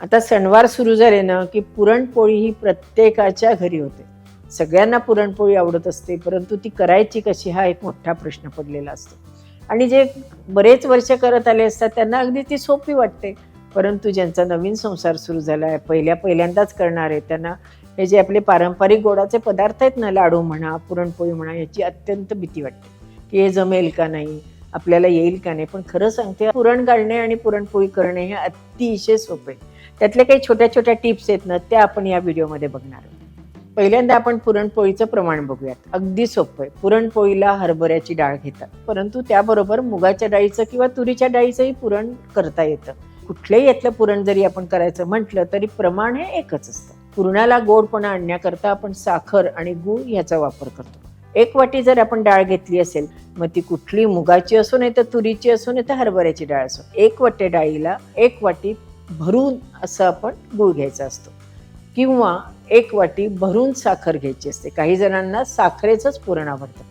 आता सणवार सुरू झाले ना की पुरणपोळी ही प्रत्येकाच्या घरी होते. सगळ्यांना पुरणपोळी आवडत असते परंतु ती करायची कशी हा एक मोठा प्रश्न पडलेला असतो. आणि जे बरेच वर्ष करत आले असतात त्यांना अगदी ती सोपी वाटते. परंतु ज्यांचा नवीन संसार सुरू झाला आहे पहिल्या पहिल्यांदाच करणार आहे त्यांना हे जे आपले पारंपरिक गोडाचे पदार्थ आहेत ना लाडू म्हणा पुरणपोळी म्हणा याची अत्यंत भीती वाटते. की हे जमेल का नाही आपल्याला येईल का नाही पण खरं सांगते पुरण घालणे आणि पुरणपोळी करणे हे अतिशय सोपे आहे. त्यातल्या काही छोट्या छोट्या टिप्स आहेत ना त्या आपण या व्हिडिओमध्ये बघणार आहोत. पहिल्यांदा आपण पुरणपोळीचं प्रमाण बघूयात. अगदी सोपं आहे. पुरणपोळीला हरभऱ्याची डाळ घेतात. परंतु त्याबरोबर मुगाच्या डाळीचं किंवा तुरीच्या डाळीचंही पुरण करता येतं. कुठल्याही यातलं पुरण जरी आपण करायचं म्हटलं तरी प्रमाण हे एकच असतं. पुरणाला गोडपणा आणण्याकरता आपण साखर आणि गूळ ह्याचा वापर करतो. एक वाटी जर आपण डाळ घेतली असेल मग ती कुठली मुगाची असो नाही तर तुरीची असो नाही तर हरभऱ्याची डाळ असो एक वाटी डाळीला एक वाटी भरून असं आपण गूळ घ्यायचा असतो. किंवा एक वाटी भरून साखर घ्यायची असते. काही जणांना साखरेचंच पुरण आवडतं.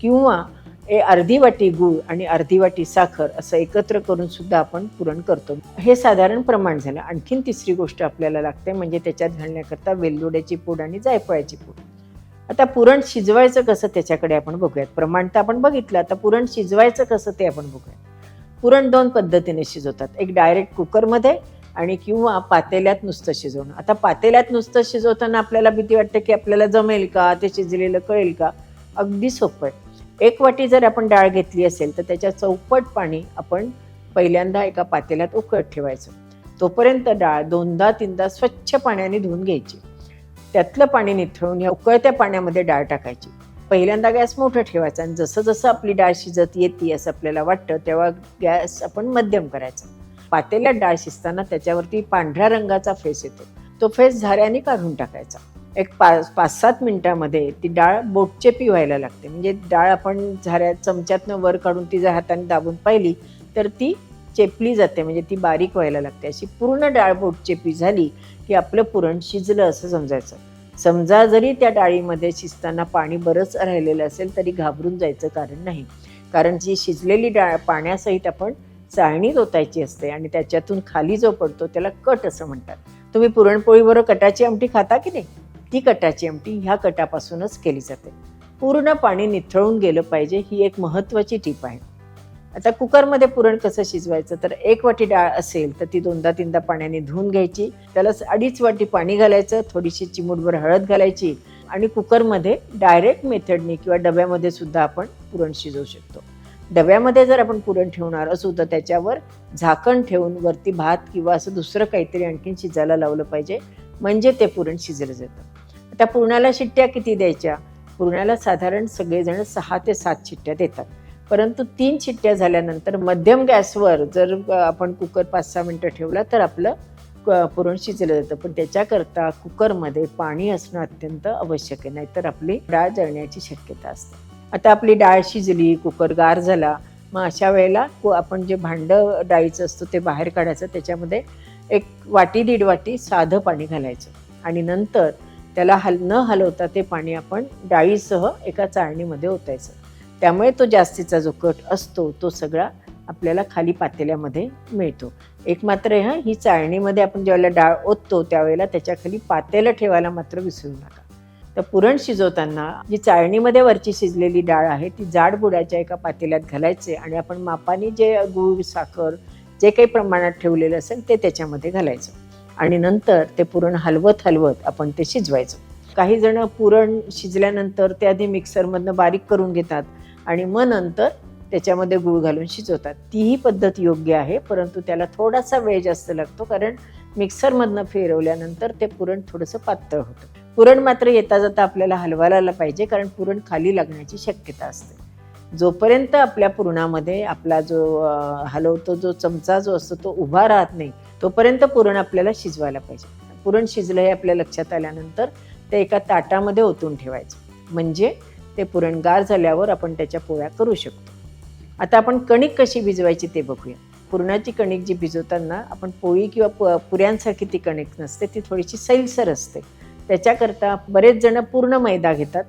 किंवा ए अर्धी वाटी गूळ आणि अर्धी वाटी साखर असं एकत्र करून सुद्धा आपण पुरण करतो. हे साधारण प्रमाण झालं. आणखीन तिसरी गोष्ट आपल्याला लागते म्हणजे त्याच्यात घालण्याकरता वेलदोड्याची पूड आणि जायफळाची पूड. आता पुरण शिजवायचं कसं त्याच्याकडे आपण बघूयात. प्रमाण तर आपण बघितलं. आता पुरण शिजवायचं कसं ते आपण बघूयात. पुरण दोन पद्धतीने शिजवतात. एक डायरेक्ट कुकरमध्ये आणि किंवा पातेल्यात नुसतं शिजवणं. आता पातेल्यात नुसतं शिजवताना आपल्याला भीती वाटते की आपल्याला जमेल का? ते शिजलेलं कळेल का? अगदी सोपं आहे. एक वाटी जर आपण डाळ घेतली असेल तर त्याच्या चौपट पाणी आपण पहिल्यांदा एका पातेल्यात उकळत ठेवायचं. तोपर्यंत डाळ दोनदा तीनदा स्वच्छ पाण्याने धुवून घ्यायची. त्यातलं पाणी निथळून या उकळत्या पाण्यामध्ये डाळ टाकायची. पहिल्यांदा गॅस मोठं ठेवायचा आणि जसं जसं आपली डाळ शिजत येते असं आपल्याला वाटतं तेव्हा गॅस आपण मध्यम करायचा. पातेल्यात डाळ शिजताना त्याच्यावरती पांढऱ्या रंगाचा फेस येतो. तो फेस झाऱ्याने काढून टाकायचा. एक पाच पाच सात मिनिटामध्ये ती डाळ बोटचेपी व्हायला लागते. म्हणजे डाळ आपण झाऱ्या चमच्यातनं वर काढून ती जर हाताने दाबून पाहिली तर ती चेपली जाते. म्हणजे ती बारीक व्हायला लागते. अशी पूर्ण डाळ बोटचेपी झाली की आपलं पुरण शिजलं असं समजायचं. समजा जरी त्या डाळीमध्ये शिजताना पाणी बरंच राहिलेलं असेल तरी घाबरून जायचं कारण नाही. कारण जी शिजलेली डाळ पाण्यासहित आपण चाळणी ओतायची असते आणि त्याच्यातून खाली जो पडतो त्याला कट असं म्हणतात. तुम्ही पुरणपोळीबरोबर कटाची आमटी खाता की नाही? ती कटाची आमटी ह्या कटापासूनच केली जाते. पूर्ण पाणी निथळून गेलं पाहिजे ही एक महत्त्वाची टीप आहे. आता कुकरमध्ये पुरण कसं शिजवायचं? तर एक वाटी डाळ असेल तर ती दोनदा तीनदा पाण्याने धुवून घ्यायची. त्याला अडीच वाटी पाणी घालायचं थोडीशी चिमूटभर हळद घालायची आणि कुकरमध्ये डायरेक्ट मेथडनी किंवा डब्यामध्ये सुद्धा आपण पुरण शिजवू शकतो. डब्यामध्ये जर आपण पुरण ठेवणार असू तर त्याच्यावर झाकण ठेवून वरती भात किंवा असं दुसरं काहीतरी आणखीन शिजायला लावलं पाहिजे. म्हणजे ते पुरण शिजलं जातं. आता पुरणाला शिट्ट्या किती द्यायच्या? पुरणाला साधारण सगळेजण सहा ते सात शिट्ट्या देतात. परंतु तीन शिट्ट्या झाल्यानंतर मध्यम गॅसवर जर आपण कुकर पाच सहा मिनटं ठेवला तर आपलं क- पुरण शिजलं जातं. पण त्याच्याकरता कुकरमध्ये पाणी असणं अत्यंत आवश्यक आहे नाहीतर आपली डाळ जळण्याची शक्यता असते. आता आपली डाळ शिजली कुकर गार झाला मग अशा वेळेला आपण जे भांडं डाळीचं असतं ते बाहेर काढायचं त्याच्यामध्ये एक वाटी दीड वाटी साधं पाणी घालायचं. आणि नंतर त्याला हल न हलवता ते पाणी आपण डाळीसह एका चाळणीमध्ये ओतायचं. त्यामुळे तो जास्तीचा जो कट असतो तो सगळा आपल्याला खाली पातेल्यामध्ये मिळतो. एक मात्र ह्या ही चाळणीमध्ये आपण ज्यावेळेला डाळ ओततो त्यावेळेला त्याच्याखाली पातेलं ठेवायला मात्र विसरू नका. तर पुरण शिजवताना जी चाळणीमध्ये वरची शिजलेली डाळ आहे ती जाड बुडाच्या एका पातेल्यात घालायचे आणि आपण मापाने जे गूळ साखर जे काही प्रमाणात ठेवलेलं असेल ते त्याच्यामध्ये घालायचं. आणि नंतर ते पुरण हलवत हलवत आपण ते शिजवायचं. काही जण पुरण शिजल्यानंतर ते आधी मिक्सरमधनं बारीक करून घेतात आणि मग नंतर त्याच्यामध्ये गूळ घालून शिजवतात. तीही पद्धत योग्य आहे परंतु त्याला थोडासा वेळ जास्त लागतो कारण मिक्सरमधनं फिरवल्यानंतर ते पुरण थोडंसं पातळ होतं. पुरण मात्र येता जाता आपल्याला हलवायला पाहिजे कारण पुरण खाली लागण्याची शक्यता असते. जोपर्यंत आपल्या पुरणामध्ये आपला जो हलवतो जो चमचा जो असतो तो उभा राहत नाही तोपर्यंत पुरण आपल्याला शिजवायला पाहिजे. पुरण शिजलं हे आपल्या लक्षात आल्यानंतर ते एका ताटामध्ये ओतून ठेवायचं. म्हणजे ते पुरण गार झाल्यावर आपण त्याच्या पोळ्या करू शकतो. आता आपण कणिक कशी भिजवायची ते बघूया. पुरणाची कणिक जी भिजवताना आपण पोळी किंवा प पुऱ्यांसारखी ती कणिक नसते ती थोडीशी सैलसर असते. त्याच्याकरता बरेच जण पूर्ण मैदा घेतात.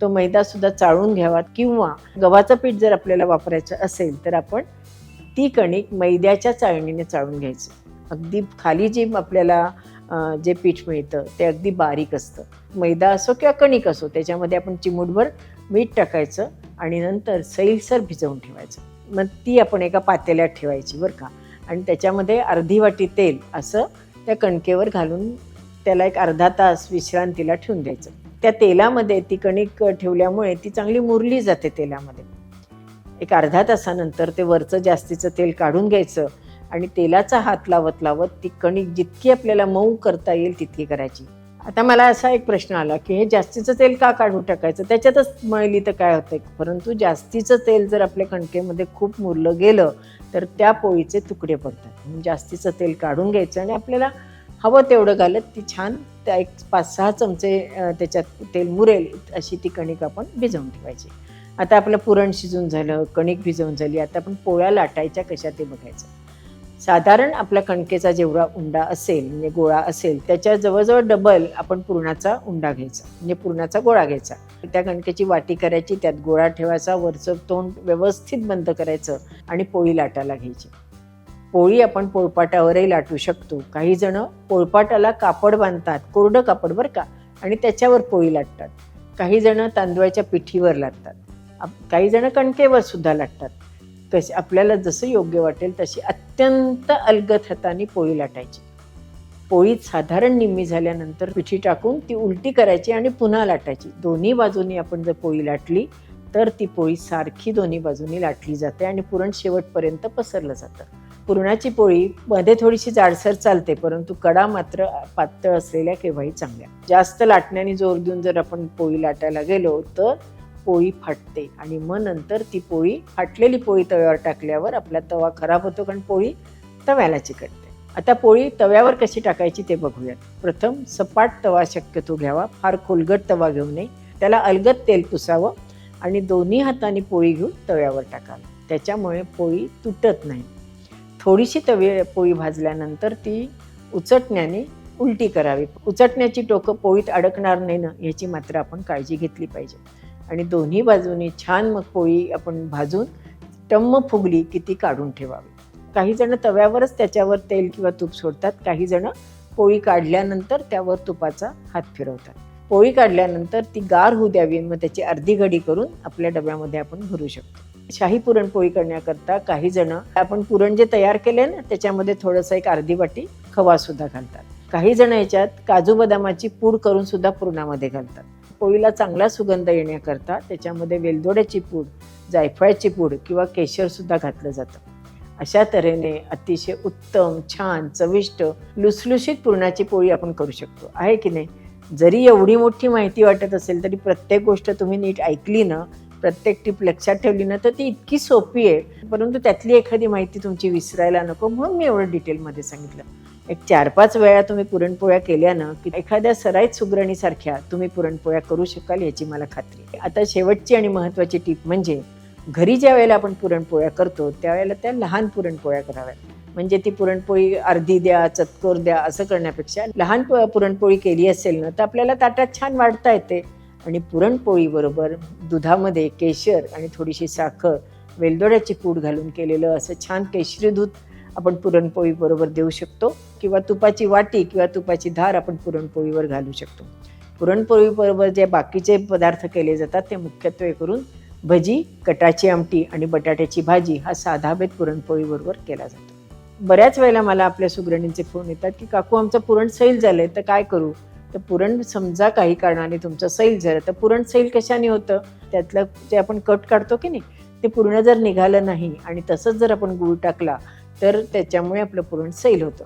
तो मैदासुद्धा चाळून घ्यावा किंवा गव्हाचं पीठ जर आपल्याला वापरायचं असेल तर आपण ती कणिक मैद्याच्या चाळणीने चाळून घ्यायची. अगदी खाली जी आपल्याला जे पीठ मिळतं ते अगदी बारीक असतं. मैदा असो किंवा कणिक असो त्याच्यामध्ये आपण चिमूटभर मीठ टाकायचं आणि नंतर सैलसर भिजवून ठेवायचं. मग ती आपण एका पातेल्यात ठेवायची बरं का. आणि त्याच्यामध्ये अर्धी वाटी तेल असं त्या कणकेवर घालून त्याला एक अर्धा तास विश्रांतीला ठेवून द्यायचं. त्या तेलामध्ये ती कणिक ठेवल्यामुळे ती चांगली मुरली जाते तेलामध्ये. एक अर्धा तासानंतर ते वरचं जास्तीचं तेल काढून घ्यायचं आणि तेलाचा हात लावत लावत ती कणिक जितकी आपल्याला मऊ करता येईल तितकी करायची. आता मला असा एक प्रश्न आला की हे जास्तीचं तेल का काढून टाकायचं? त्याच्यातच मळली तर काय होतं परंतु जास्तीचं तेल जर आपल्या कणकेमध्ये खूप मुरलं गेलं तर त्या पोळीचे तुकडे पडतात. म्हणून जास्तीचं तेल काढून घ्यायचं आणि आपल्याला हवं तेवढं घालत ती छान त्या एक पाच सहा चमचे त्याच्यात तेल मुरेल अशी ती कणिक आपण भिजवून ठेवायची. आता आपलं पुरण शिजून झालं कणिक भिजवून झाली आता आपण पोळ्या लाटायच्या कशा ते बघायचं. साधारण आपल्या कणकेचा जेवढा उंडा असेल म्हणजे गोळा असेल त्याच्या जवळजवळ डबल आपण पुरणाचा उंडा घ्यायचा म्हणजे पुरणाचा गोळा घ्यायचा. त्या कणकेची वाटी करायची त्यात गोळा ठेवायचा वरचं तोंड व्यवस्थित बंद करायचं आणि पोळी लाटायला घ्यायची. पोळी आपण पोळपाटावरही लाटू शकतो. काही जण पोळपाटाला कापड बांधतात कोरडं कापड बरं का आणि त्याच्यावर पोळी लाटतात. काही जण तांदळाच्या पिठीवर लाटतात. आप- काही जण कणकेवर सुद्धा लाटतात. कशी आपल्याला जसं योग्य वाटेल तशी अत्यंत अलगत हाताने पोळी लाटायची. पोळी साधारण निम्मी झाल्यानंतर पिठी टाकून ती उलटी करायची आणि पुन्हा लाटायची. दोन्ही बाजूनी आपण जर पोळी लाटली तर ती पोळी सारखी दोन्ही बाजूनी लाटली जाते आणि पुरण शेवटपर्यंत पसरलं जातं. पुरणाची पोळी मध्ये थोडीशी जाडसर चालते परंतु कडा मात्र पातळ असलेल्या केव्हाही चांगल्या. जास्त लाटण्याने जोर देऊन जर आपण पोळी लाटायला गेलो तर पोळी फाटते आणि मग नंतर ती पोळी फाटलेली पोळी तव्यावर टाकल्यावर आपला तवा खराब होतो कारण पोळी तव्याला चिकटते. आता पोळी तव्यावर कशी टाकायची ते बघूयात. प्रथम सपाट तवा शक्यतो घ्यावा फार खोलगट तवा घेऊ नये. त्याला अलगद तेल पुसावं आणि दोन्ही हाताने पोळी घेऊन तव्यावर टाकावी. त्याच्यामुळे पोळी तुटत नाही. थोडीशी तवी पोळी भाजल्यानंतर ती उचटण्याने उलटी करावी. उचटण्याची टोकं पोळीत अडकणार नाही ना याची मात्र आपण काळजी घेतली पाहिजे. आणि दोन्ही बाजूनी छान मग पोळी आपण भाजून टम्म फुगली की ती काढून ठेवावी. काही जण तव्यावरच त्याच्यावर तेल किंवा तूप सोडतात काही जण पोळी काढल्यानंतर त्यावर तुपाचा हात फिरवतात. पोळी काढल्यानंतर ती गार होऊ द्यावी मग त्याची अर्धी घडी करून आपल्या डब्यामध्ये आपण भरू शकतो. शाही पुरणपोळी करण्याकरता काही जण आपण पुरण जे तयार केले ना त्याच्यामध्ये थोडंसं एक अर्धी वाटी खवा सुद्धा घालतात. काही जण याच्यात काजू बदामाची पूड करून सुद्धा पुरणामध्ये घालतात. पोळीला चांगला सुगंध येण्याकरता त्याच्यामध्ये वेलदोड्याची पूड जायफळाची पूड किंवा केशर सुद्धा घातलं जातं. अशा तऱ्हेने अतिशय उत्तम छान चविष्ट लुसलुशीत पुरणाची पोळी आपण करू शकतो. आहे की नाही? जरी एवढी मोठी माहिती वाटत असेल तरी प्रत्येक गोष्ट तुम्ही नीट ऐकली ना प्रत्येक टीप लक्षात ठेवली ना तर ती इतकी सोपी आहे. परंतु त्यातली एखादी माहिती तुमची विसरायला नको म्हणून मी एवढं डिटेलमध्ये सांगितलं. एक चार पाच वेळा तुम्ही पुरणपोळ्या केल्यानं की एखाद्या सराईत सुगरणीसारख्या तुम्ही पुरणपोळ्या करू शकाल याची मला खात्री आहे. आता शेवटची आणि महत्त्वाची टीप म्हणजे घरी ज्या वेळेला आपण पुरणपोळ्या करतो त्यावेळेला त्या लहान पुरणपोळ्या कराव्यात. म्हणजे ती पुरणपोळी अर्धी द्या चतकोर द्या असं करण्यापेक्षा लहान प- पुरणपोळी केली असेल ना तर आपल्याला ताटात छान वाढता येते. आणि पुरणपोळीबरोबर दुधामध्ये केशर आणि थोडीशी साखर वेलदोड्याची पूड घालून केलेलं असं छान केशरी दूध आपण पुरणपोळीबरोबर देऊ शकतो. किंवा तुपाची वाटी किंवा तुपाची धार आपण पुरणपोळीवर घालू शकतो. पुरणपोळीबरोबर जे बाकीचे पदार्थ केले जातात ते मुख्यत्वे करून भजी कटाची आमटी आणि बटाट्याची भाजी हा साधा बेत पुरणपोळीबरोबर केला जातो. बऱ्याच वेळेला मला आपल्या सुगरणींचे फोन येतात की काकू आमचं पुरण सैल झालंय तर काय करू? तर पुरण समजा काही कारणाने तुमचं सैल झालं तर पुरण सैल कशाने होतं? त्यातलं जे आपण कट काढतो की नाही ते पूर्ण जर निघालं नाही आणि तसंच जर आपण गूळ टाकला तर त्याच्यामुळे आपलं पुरण सैल होतं.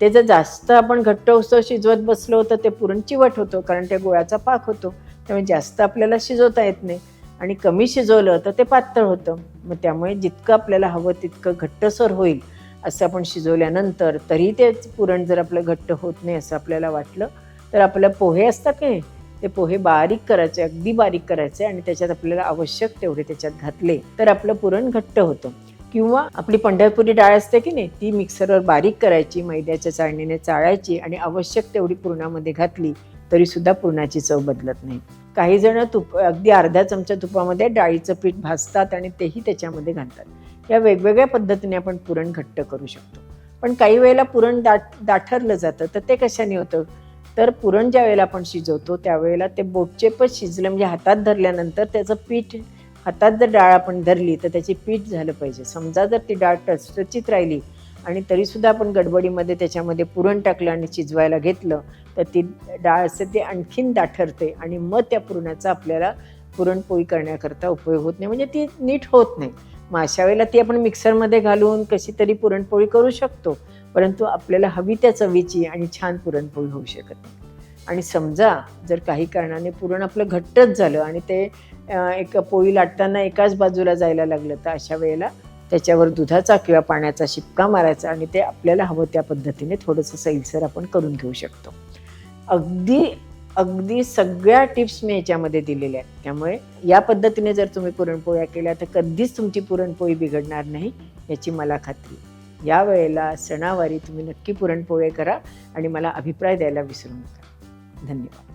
ते जर जास्त आपण घट्ट उसळ शिजवत बसलो तर ते पुरण चिवट होतं कारण त्या गुळाचा पाक होतो. त्यामुळे जास्त आपल्याला शिजवता येत नाही. आणि कमी शिजवलं तर ते पातळ होतं. मग त्यामुळे जितकं आपल्याला हवं तितकं घट्टसर होईल असं आपण शिजवल्यानंतर तरी ते पुरण जर आपलं घट्ट होत नाही असं आपल्याला वाटलं तर आपल्या पोहे असतात की ते पोहे बारीक करायचे अगदी बारीक करायचे आणि त्याच्यात आपल्याला आवश्यक तेवढे त्याच्यात घातले तर आपलं पुरण घट्ट होतं. किंवा आपली पंढरपुरी डाळ असते की नाही ती मिक्सरवर बारीक करायची मैद्याच्या चाळणीने चाळायची आणि आवश्यक तेवढी पुरणामध्ये घातली तरी सुद्धा पुरणाची चव बदलत नाही. काही जण तुप अगदी अर्धा चमचा तुपामध्ये डाळीचं पीठ भाजतात आणि तेही त्याच्यामध्ये घालतात. या वेगवेगळ्या पद्धतीने आपण पुरण घट्ट करू शकतो. पण काही वेळेला पुरण दाट दाठरलं जातं तर ते कशाने होतं? तर पुरण ज्या वेळेला आपण शिजवतो त्यावेळेला ते बोटचेपच शिजलं म्हणजे हातात धरल्यानंतर त्याचं पीठ हातात जर डाळ आपण धरली तर त्याची पीठ झालं पाहिजे. समजा जर ती डाळ टचटचीत राहिली आणि तरीसुद्धा आपण गडबडीमध्ये त्याच्यामध्ये पुरण टाकलं आणि शिजवायला घेतलं तर ती डाळ असते ती आणखीन दाठरते आणि मग त्या पुरणाचा आपल्याला पुरणपोळी करण्याकरता उपयोग होत नाही. म्हणजे ती नीट होत नाही. मग अशा वेळेला ती आपण मिक्सरमध्ये घालून कशी तरी पुरणपोळी करू शकतो. परंतु आपल्याला हवी त्या चवीची आणि छान पुरणपोळी होऊ शकत नाही. आणि समजा जर काही कारणाने पुरण आपलं घट्टच झालं आणि ते एक पोळी लाटताना एकाच बाजूला जायला लागलं तर अशा वेळेला त्याच्यावर दुधाचा किंवा पाण्याचा शिपका मारायचा आणि ते आपल्याला हवं त्या पद्धतीने थोडंसं सैलसर आपण करून घेऊ शकतो. अगदी अगदी सगळ्या टिप्स मी याच्यामध्ये दिलेल्या आहेत. त्यामुळे या पद्धतीने जर तुम्ही पुरणपोळ्या केल्या तर कधीच तुमची पुरणपोळी बिघडणार नाही याची मला खात्री या वेळेला सणावारी तुम्ही नक्की पुरणपोळे करा आणि मला अभिप्राय द्यायला विसरू नका. धन्यवाद.